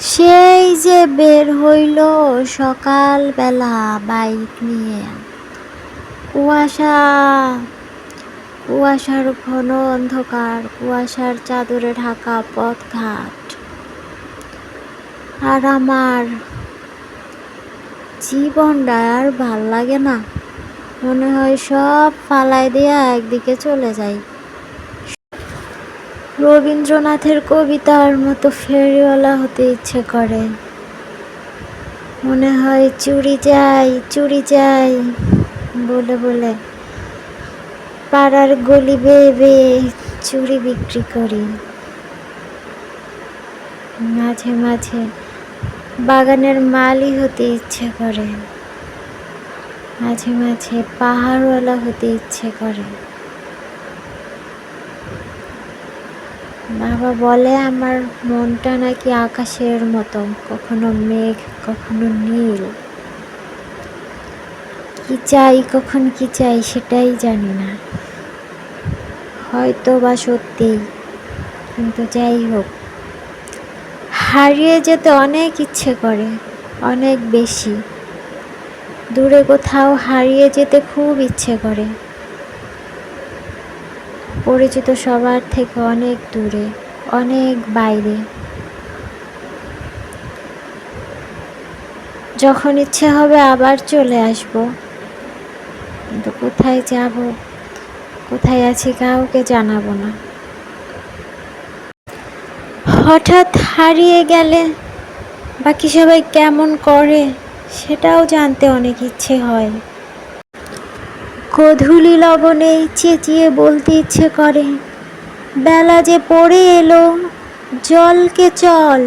সেই যে বের হইল সকালবেলা বাইক নিয়ে। কুয়াশা, কুয়াশার ঘন অন্ধকার, কুয়াশার চাদরে ঢাকা পথঘাট। আর আমার জীবনটা আর ভালো লাগে না। মনে হয় সব ফালাই দিয়া একদিকে চলে যাই। রবীন্দ্রনাথের কবিতার মতো ফেরিওয়ালা হতে ইচ্ছে করে। মনে হয়, চুরি যাই চুরি যাই বলে বলে পাড়ার গলি বেয়ে বেয়ে চুরি বিক্রি করি। মাঝে মাঝে বাগানের মালি হতে ইচ্ছে করে। মাঝে মাঝে পাহাড়ওয়ালা হতে ইচ্ছে করে। বাবা বলে আমার মনটা নাকি আকাশের মতো কখনো মেঘ, কখনো নীল। কি চাই, কখন কি চাই সেটাই জানি না। হয়তো বা সত্যি, কিন্তু যাই হোক। হারিয়ে যেতে অনেক ইচ্ছে করে, অনেক বেশি। দূরে কোথাও হারিয়ে যেতে খুব ইচ্ছে করে। পরিচিত সবার থেকে অনেক দূরে, অনেক বাইরে। যখন ইচ্ছে হবে আবার চলে আসব। কিন্তু কোথায় যাব, কোথায় আছি কাউকে জানাব না। হঠাৎ হারিয়ে গেলে বাকি সবাই কেমন করে, সেটাও জানতে অনেক ইচ্ছে হয়। গধূলি লবণে চেঁচিয়ে বলতে ইচ্ছে করে বেলা যে পড়ে এলো জলকে চল।